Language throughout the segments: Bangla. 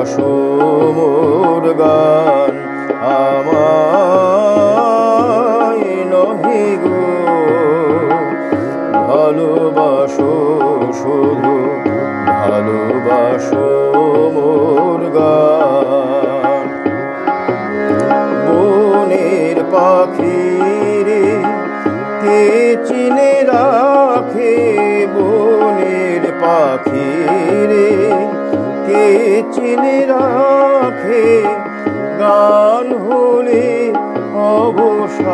ভালোবাসো মোর গান আমায় নহি গো। ভালোবাসো শুধু, ভালোবাসো মোর গান। বনের পাখি রে কে চিনে রাখে বনের পাখি রে কে চিনে রাখে, গান হলে অবসান।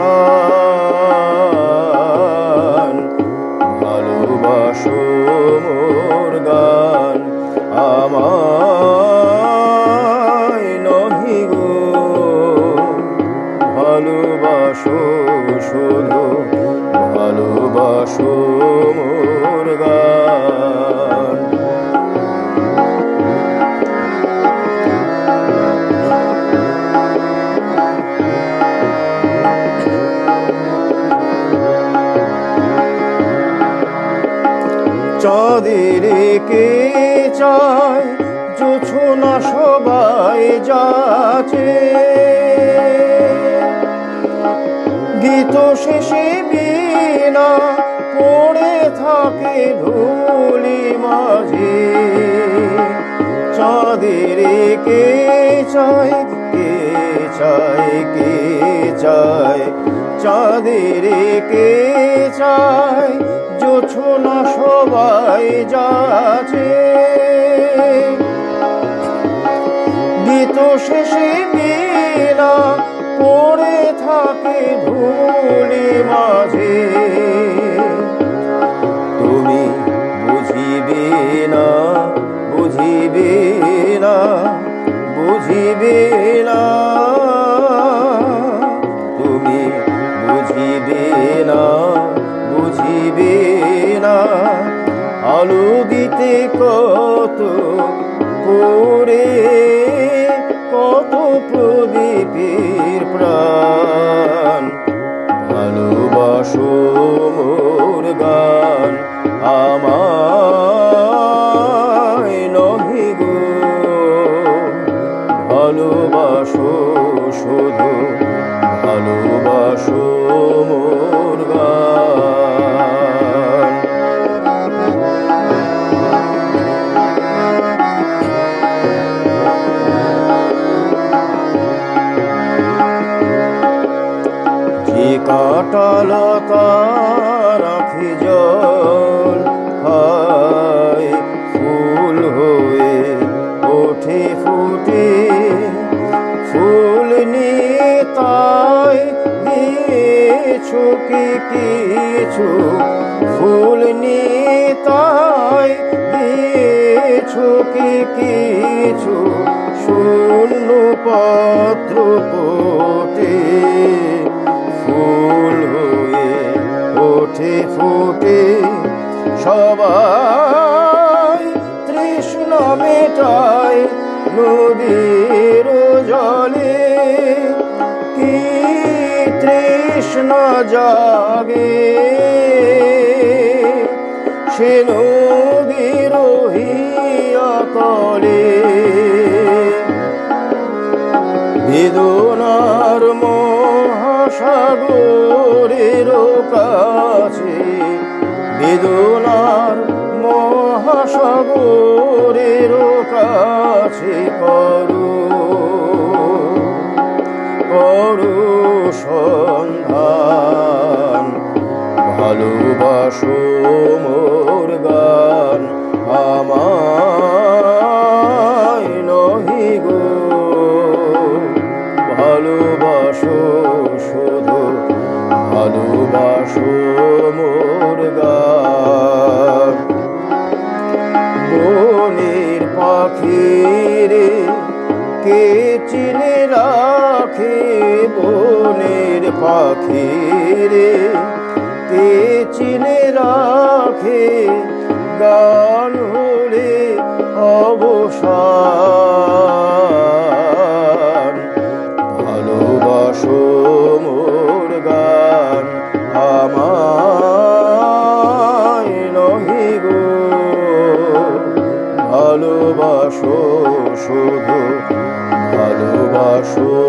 ভালোবাসো মোর গান, আমায় নহি গো। ভালোবাসো শুধু, ভালোবাসো মোর চাঁদের কে চায়? জোছো না সবাই যাচ্ছে। গীত শেষে বিনা পড়ে থাকে ধুলি মাঝে। চাঁদের কে চায়? কে চায়? কে চায়? চাঁদের কে চায়? জোছো না সবাই যাচ্ছে। গীত শেষে মিলা পড়ে থাকে ধুলি মাঝে। তুমি বুঝিবে না বুঝিবে না বুঝিবে না। তুমি বুঝিবে না বুঝিবে না। আলো দিতে কত করে কত প্রদীপের প্রাণ। ভালোবাসো মোর গান আমায় কাটালতা রাখি জল হায়, ফুল হয়ে ওঠে ফুটে, ফুল নিয়ে তাই দিয়েছ কি কিছু, ফুল নিয়ে তাই দিয়েছ কি কিছু শূন্য পাত্র পোটে ফুল হয়ে ওঠে ফুটে সবাই তৃষ্ণ মেটায় নদীর জলে। কি তৃষ্ণ জাগে সে নদীর মহাসাগরের কাছে বেদনার মহাসাগরের কাছে করো করো সন্ধান ভালোবাসো ভালোবাসো মোর গান। বনের পাখি রে কে চিনে রাখে? বনের রে কে চিনে রাখে? গান শুধু ভালোবাসো।